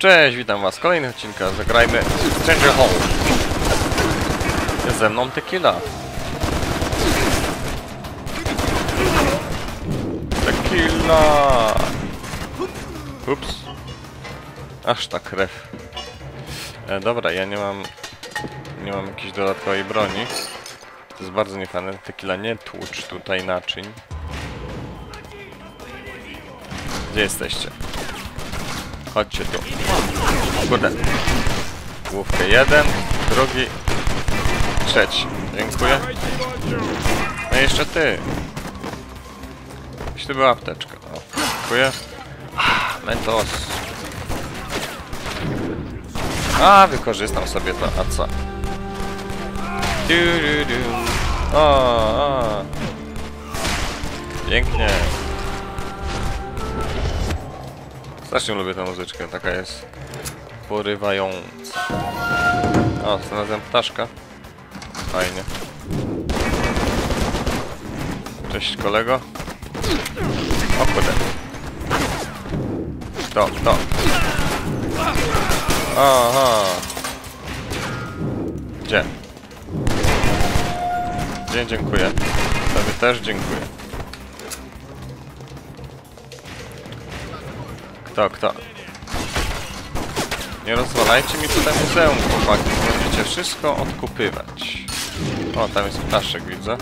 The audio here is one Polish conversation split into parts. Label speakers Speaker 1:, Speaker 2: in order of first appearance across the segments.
Speaker 1: Cześć, witam was w kolejnych odcinkach. Zagrajmy Stranger Home. Jest ze mną Tequila. Tequila! Ups. Aż ta krew. E, dobra, ja nie mam... Nie mam jakiejś dodatkowej broni. To jest bardzo niefajne. Tequila, nie tłucz tutaj naczyń. Gdzie jesteście? Chodźcie tu. Kurde. Główkę jeden, drugi, trzeci. Dziękuję. No i jeszcze ty. Jeśli była apteczka. O, dziękuję. Mentos. A, wykorzystam sobie to. A co? Du, du, du. O, o. Pięknie. Strasznie lubię tę muzyczkę, taka jest porywająca. O, znalazłem ptaszka. Fajnie. Cześć kolego. O kurde. To, to. Aha. Gdzie? Gdzie dziękuję. Tobie też dziękuję. Kto, kto? Nie rozwalajcie mi tutaj muzeum, chłopaki. Będziecie wszystko odkupywać. O, tam jest ptaszek, widzę.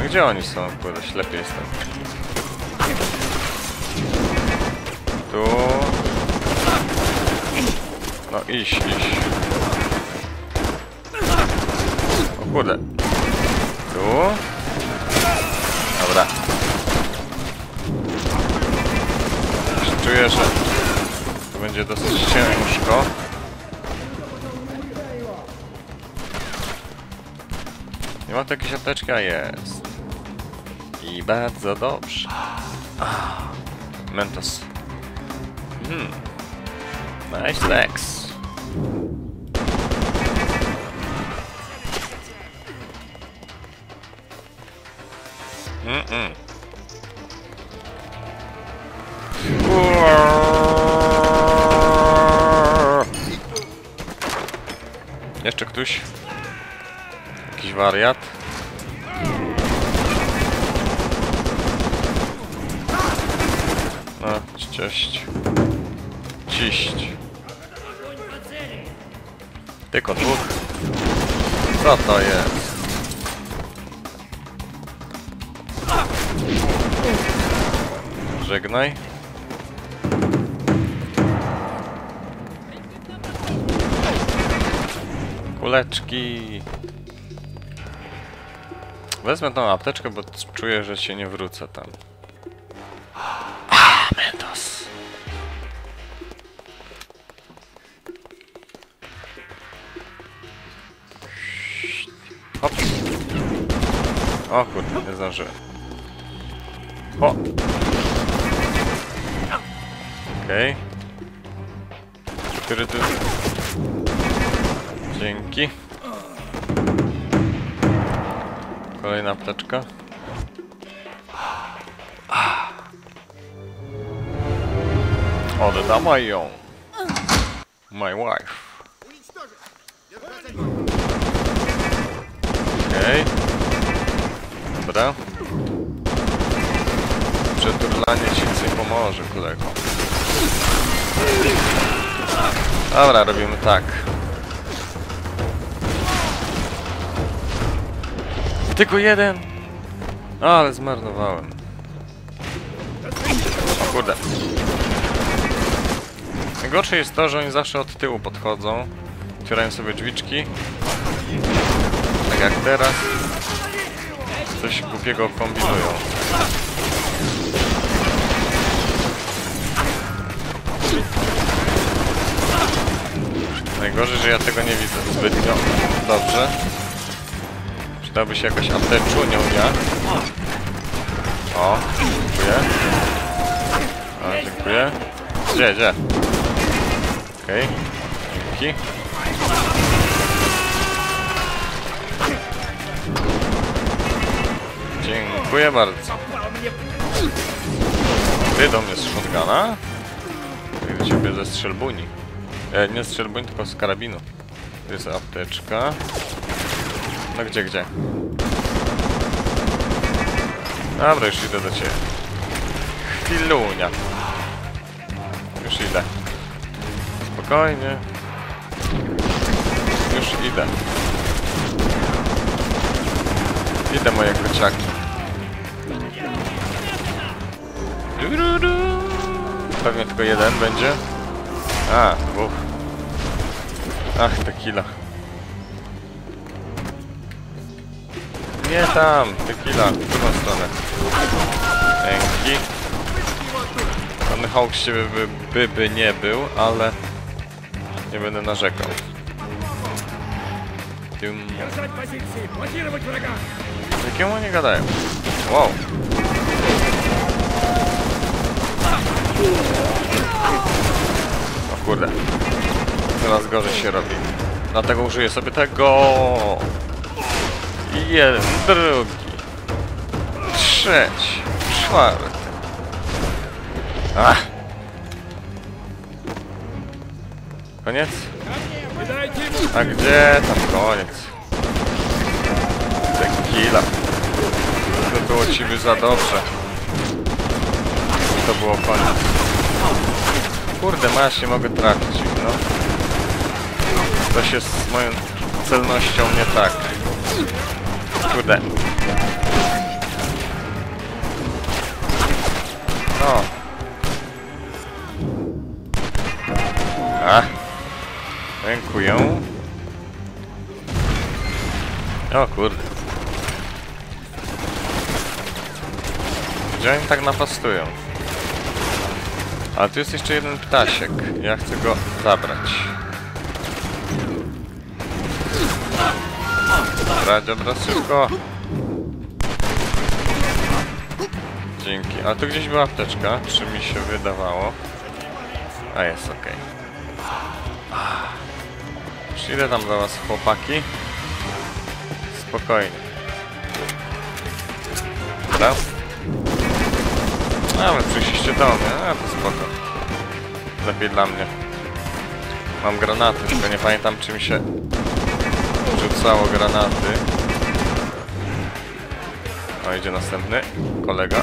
Speaker 1: A gdzie oni są? Kurde, ślepy jestem. Tu... No iść, iść. O kurde. Tu... Dobra. Czuję, że to będzie dosyć ciężko. Nie ma tu jakiejś apteczki, a jest. I bardzo dobrze. Mentos. Hmm. Nice legs. Mm-mm. Jeszcze ktoś? Jakiś wariat? No, cześć. Ciść. Tylko dwóch. Co to jest? Żegnaj. Kuleczki. Wezmę tą apteczkę, bo czuję, że się nie wrócę tam. A, Mentos. Hop. O kurde, nie zdążyłem. O! Okej. Który tu... Dzięki. Kolejna apteczka. Oddawaj ją. My wife. Okej. Dobra. Przeturlanie ci nic nie pomoże, kolego. Dobra, robimy tak. Tylko jeden! Ale zmarnowałem. O kurde. Najgorsze jest to, że oni zawsze od tyłu podchodzą. Otwierają sobie drzwiczki. Tak jak teraz. Coś głupiego kombinują. Najgorzej, że ja tego nie widzę zbytnio dobrze. Przydałby się jakaś apteczunią, nie? O, dziękuję. O, dziękuję. Gdzie, gdzie? Okej, okay. dzięki. Dziękuję bardzo. Ty do mnie z shotguna? do ciebie ze strzelbuni. E, nie strzelbuni, tylko z karabinu. Tu jest apteczka. No gdzie, gdzie? Dobra, już idę do ciebie. Chwilunia. Już idę. Spokojnie. Już idę. Idę moje kociaki. Pewnie tylko jeden będzie. A, dwóch. Ach, tequila. Nie tam, tequila, w drugą stronę. Dzięki. Ten Hawk się by, by, by nie był, ale nie będę narzekał. Dum. Jakiemu nie gadają? Wow. O kurde. Teraz gorzej się robi. Dlatego użyję sobie tego jeden, drugi, trzeci, czwarty. Ach. Koniec? A gdzie tam koniec? Tequila. To było ci by za dobrze. To było koniec. Kurde, masz, nie mogę trafić no. To się z moją celnością nie tak. Kurde. No. A. Dziękuję. O kurde. Gdzie oni tak napastują? Ale tu jest jeszcze jeden ptasiek. Ja chcę go zabrać. Dobra, dobra, szybko. Dzięki. A tu gdzieś była apteczka, czy mi się wydawało? A jest, okej. Już idę tam do was, chłopaki. Spokojnie. Dobra. A, ale przyjście do mnie, a to spoko. Lepiej dla mnie. Mam granaty, tylko nie pamiętam czy mi się rzucało granaty. O, idzie następny kolega.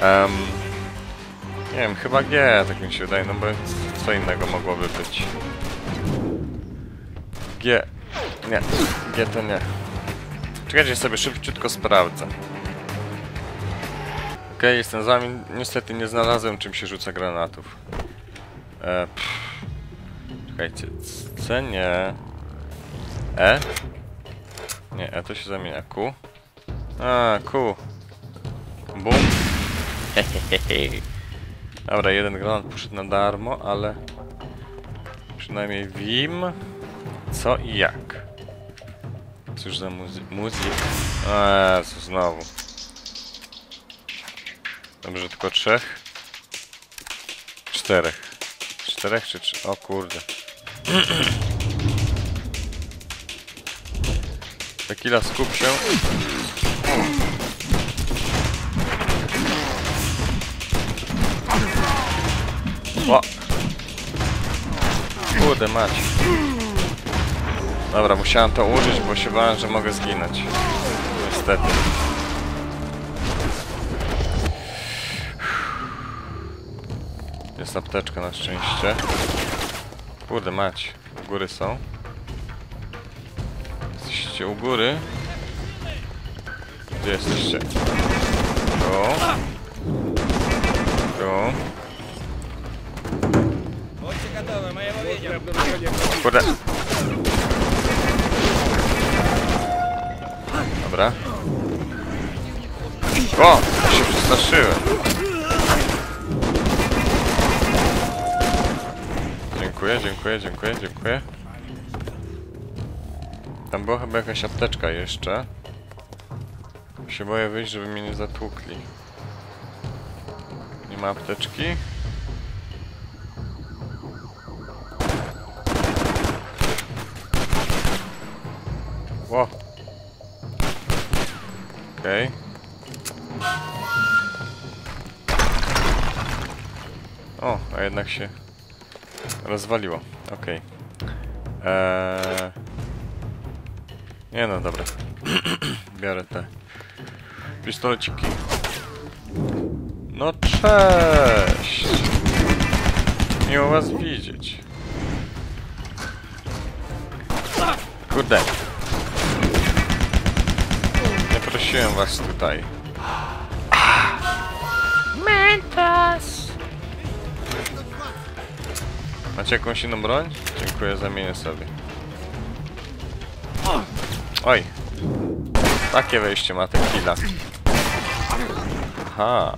Speaker 1: Em, nie wiem, chyba G, tak mi się wydaje, no bo co innego mogłoby być. G. Nie, G to nie. Czekajcie, sobie szybciutko sprawdzę. Okej, jestem z wami. Niestety nie znalazłem czym się rzuca granatów. E, pff. Czekajcie, C nie. E? Nie, E to się zamienia. Q. A, Q. Bum. Hehehe. Dobra, jeden granat poszedł na darmo, ale przynajmniej wiem co i jak. Cóż za muzy muzyk. Eee, co znowu. Dobrze, tylko trzech. Czterech. Czterech czy trzy? O kurde. Tequila, skup się. O! Kurde mać. Dobra, musiałem to użyć, bo się bałem, że mogę zginąć. Niestety. Jest apteczka na szczęście. Kurde mać, u góry są. Jesteście u góry. Gdzie jesteście? Tu. Tu. Kurde. Dobra. O! Się przestraszyłem. Dziękuję, dziękuję, dziękuję, dziękuję. Tam była chyba jakaś apteczka jeszcze. Się boję wyjść, żeby mnie nie zatłukli. Nie ma apteczki? Ło. Okej. O, a jednak się rozwaliło. Okej. Eee... Nie no, dobra. Biorę te pistoleciki. No cześć! Miło was widzieć. Kurde. Nie prosiłem was tutaj. Macie jakąś inną broń? Dziękuję, zamienię sobie. Oj. Takie wejście ma tequila. Aha.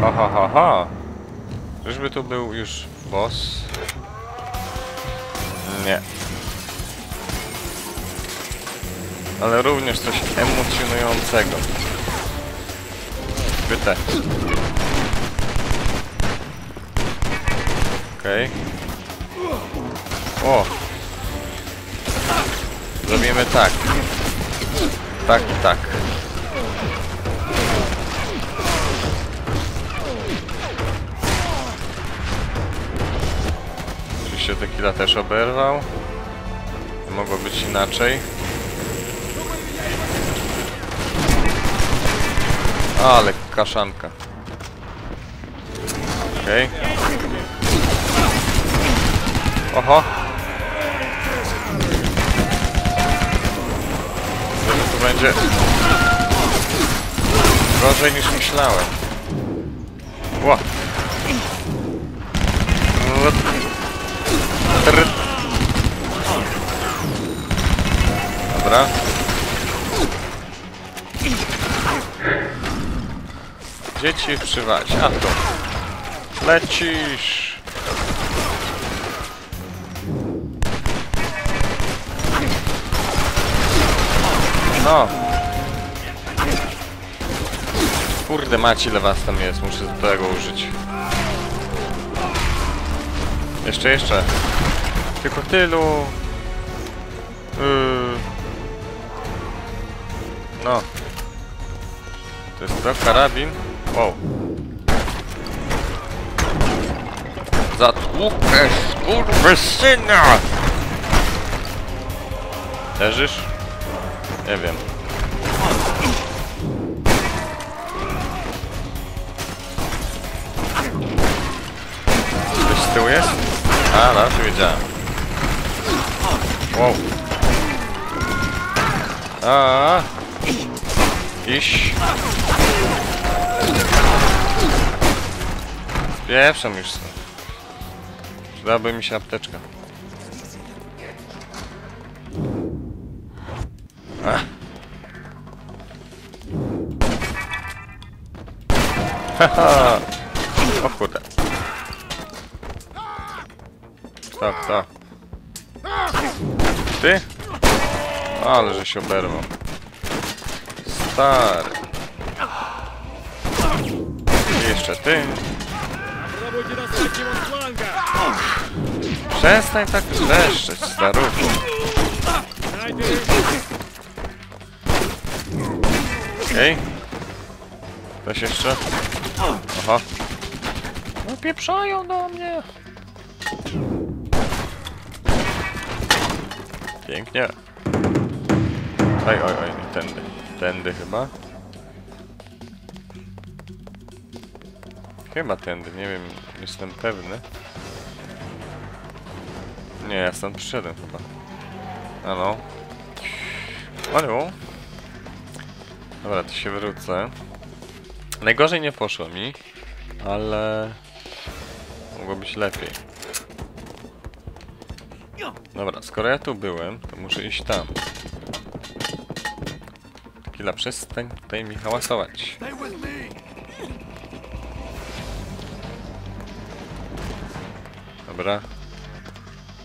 Speaker 1: Ha, ha, ha, ha. Czyżby tu był już boss? Nie. Ale również coś emocjonującego. Pytę. Okej. O! Zrobimy tak. Tak i tak. Oczywiście tequila też oberwał. Mogło być inaczej. Ale kaszanka. Okej. Oho. Że tu będzie gorzej niż myślałem. Ło. Dobra. Dzieci przywać. A to. Lecisz. No. Kurde macie, ile was tam jest. Muszę tego użyć. Jeszcze, jeszcze. Tylko tylu. Yy. No. To jest to karabin. Wow. Zatłukę skurwysyna! Leżysz? Nie wiem. Ktoś z tyłu jest? A, no, to wiedziałem. Wow. A, Iś. Spieprzam już stąd. Przydałaby mi się apteczka. Haha! O kurde. Stop, stop. Ty? Ale że się oberwał. Stary. Jeszcze ty. Przestań tak wrzeszczeć,
Speaker 2: starówko.
Speaker 1: Okej. Okay. Ktoś jeszcze? Aha. No pieprzają do mnie! Pięknie. Oj, oj, oj, tędy. Tędy chyba. Chyba tędy, nie wiem, jestem pewny. Nie, ja stąd przyszedłem chyba. Ano. Aniu. Dobra, to się wrócę. Najgorzej nie poszło mi, ale mogło być lepiej. Dobra, skoro ja tu byłem, to muszę iść tam. Kila, przestań tutaj mi hałasować. Dobra.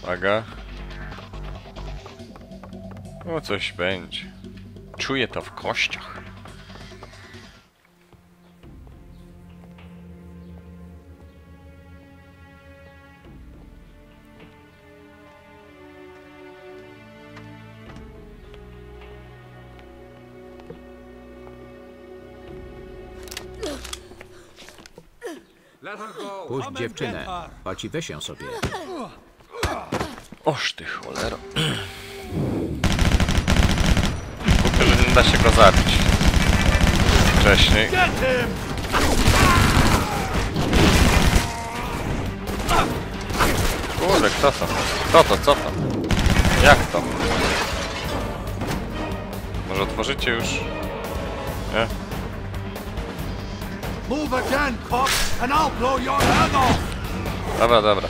Speaker 1: Uwaga. O, coś będzie. Czuję to w kościach.
Speaker 3: Puść dziewczynę. Chodź i weź ją sobie.
Speaker 1: Oż ty cholero. Że nie da się go zabić. Wcześniej. Kurde, kto to? Kto to? Co to? Jak to? Może otworzycie już? Nie?
Speaker 4: Move again, cock, and I'll blow your head off!
Speaker 1: Dobra, dobra.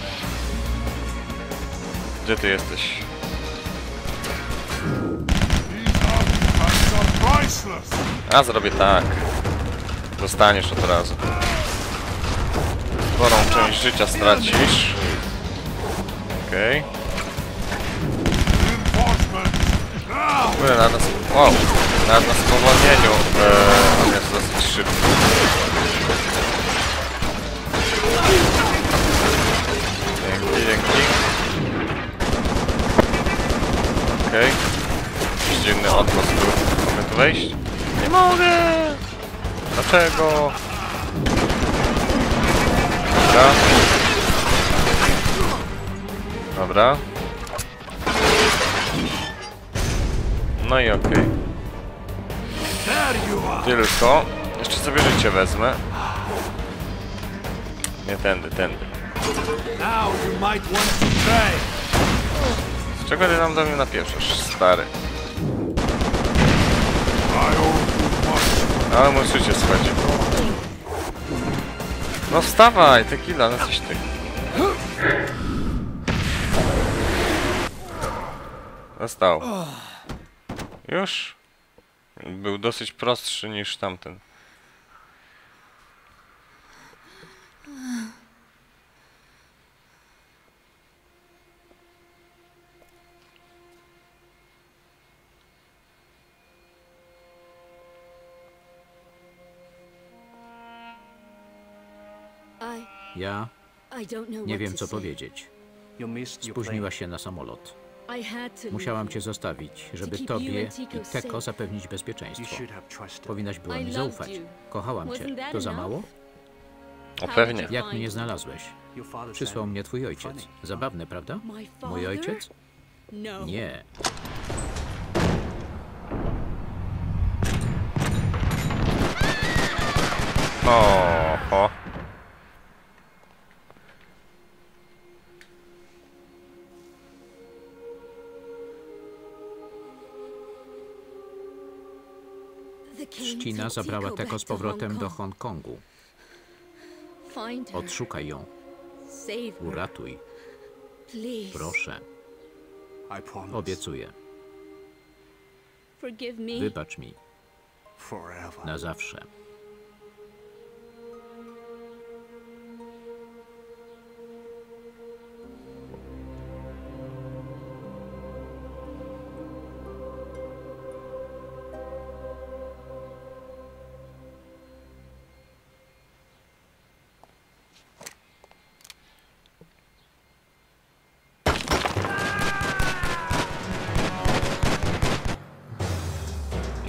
Speaker 1: Gdzie ty jesteś? A zrobię tak. Dostaniesz od razu. Sporą część życia stracisz. Okej. Nawet na, sp- wow. nawet na spowolnieniu e, on jest dosyć szybki. Okej. Jakiś dziwny odgłos tu. Mogę tu wejść? Nie mogę! Dlaczego? Dobra. Dobra. No i okej.
Speaker 4: Are!
Speaker 1: Tylko. Jeszcze sobie życie wezmę. Nie tędy, tędy.
Speaker 4: Now you might want to pray!
Speaker 1: Czego ty nam do mnie napieprzasz, stary? Ale mój życie schodzi. No wstawaj, tequila, no coś ty. Został. Już? Był dosyć prostszy niż tamten.
Speaker 3: Ja nie wiem, co powiedzieć. Spóźniłaś się na samolot. Musiałam cię zostawić, żeby tobie i Teko zapewnić bezpieczeństwo. Powinnaś była mi zaufać. Kochałam cię. To za mało?
Speaker 1: O pewnie.
Speaker 3: Jak mnie znalazłeś? Przysłał mnie twój ojciec. Zabawne, prawda? Mój ojciec?
Speaker 5: No.
Speaker 3: Nie.
Speaker 1: Oho.
Speaker 5: The took
Speaker 3: zabrała Teko z powrotem do
Speaker 5: Kong.
Speaker 3: Hongkongu. Odszukaj ją. Uratuj. Proszę. Obiecuję. Wybacz mi. Na zawsze.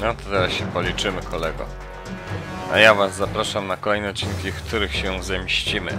Speaker 1: No to teraz się policzymy, kolego. A ja was zapraszam na kolejne odcinki, w których się zemścimy.